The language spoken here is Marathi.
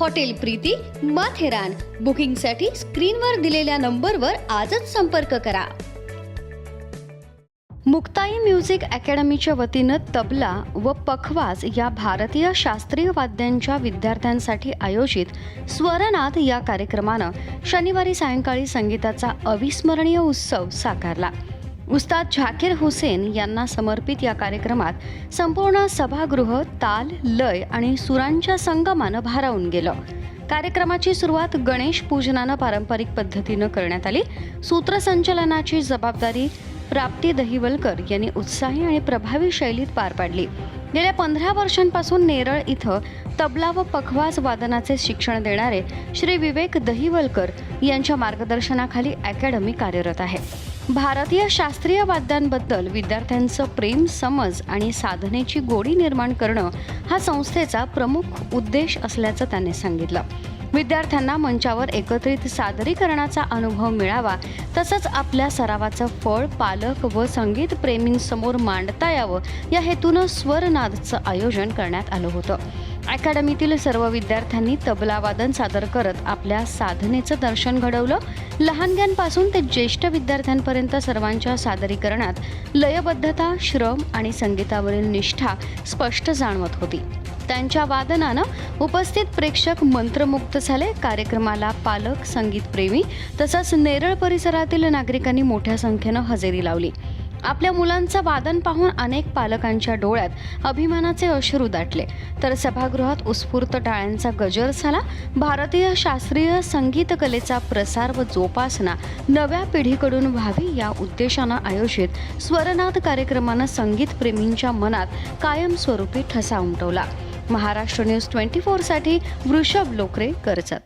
Hotel Preeti Matheran बुकिंगसाठी स्क्रीनवर दिलेल्या नंबरवर आजच संपर्क करा. मुक्ताई म्युझिक अकॅडमीच्या वतीनं तबला व पखवाज या भारतीय शास्त्रीय वाद्यांच्या विद्यार्थ्यांसाठी आयोजित स्वरनाथ या कार्यक्रमानं शनिवारी सायंकाळी संगीताचा अविस्मरणीय उत्सव साकारला. उस्ताद झाकीर हुसेन यांना समर्पित या कार्यक्रमात संपूर्ण सभागृह ताल लय आणि सुरांच्या संगमानं भारावून गेलं. कार्यक्रमाची सुरुवात गणेश पूजनानं पारंपरिक पद्धतीनं करण्यात आली. सूत्रसंचलनाची जबाबदारी प्राप्ती दहिवलकर यांनी उत्साही आणि प्रभावी शैलीत पार पाडली. गेल्या पंधरा वर्षांपासून नेरळ इथं तबला व पखवाज वादनाचे शिक्षण देणारे श्री विवेक दहिवलकर यांच्या मार्गदर्शनाखाली अकॅडमी कार्यरत आहे. भारतीय शास्त्रीय वाद्यांबद्दल विद्यार्थ्यांचं प्रेम समज आणि साधनेची गोडी निर्माण करणं हा संस्थेचा प्रमुख उद्देश असल्याचं त्यांनी सांगितलं. विद्यार्थ्यांना मंचावर एकत्रित सादरीकरणाचा अनुभव मिळावा तसंच आपल्या सरावाचं फळ पालक व संगीत प्रेमींसमोर मांडता यावं या हेतूनं स्वरनादचं आयोजन करण्यात आलं होतं. अकॅडमीतील सर्व विद्यार्थ्यांनी तबलावादन सादर करत आपल्या साधनेचं दर्शन घडवलं. लहानग्यांपासून ते ज्येष्ठ विद्यार्थ्यांपर्यंत सर्वांच्या सादरीकरणात लयबद्धता श्रम आणि संगीतावरील निष्ठा स्पष्ट जाणवत होती. त्यांच्या वादनानं उपस्थित प्रेक्षक मंत्रमुक्त झाले. कार्यक्रमाला पालक संगीतप्रेमी तसंच नेरळ परिसरातील नागरिकांनी मोठ्या संख्येनं हजेरी लावली. आपल्या मुलांचं वादन पाहून अनेक पालकांच्या डोळ्यात अभिमानाचे अश्रू दाटले. तर सभागृहात उत्स्फूर्त टाळ्यांचा गजर झाला. भारतीय शास्त्रीय संगीत कलेचा प्रसार व जोपासना नव्या पिढीकडून व्हावी या उद्देशानं आयोजित स्वरनाद कार्यक्रमानं संगीतप्रेमींच्या मनात कायमस्वरूपी ठसा उमटवला. महाराष्ट्र न्यूज ट्वेंटी फोरसाठी वृषभ लोकरे कर्जत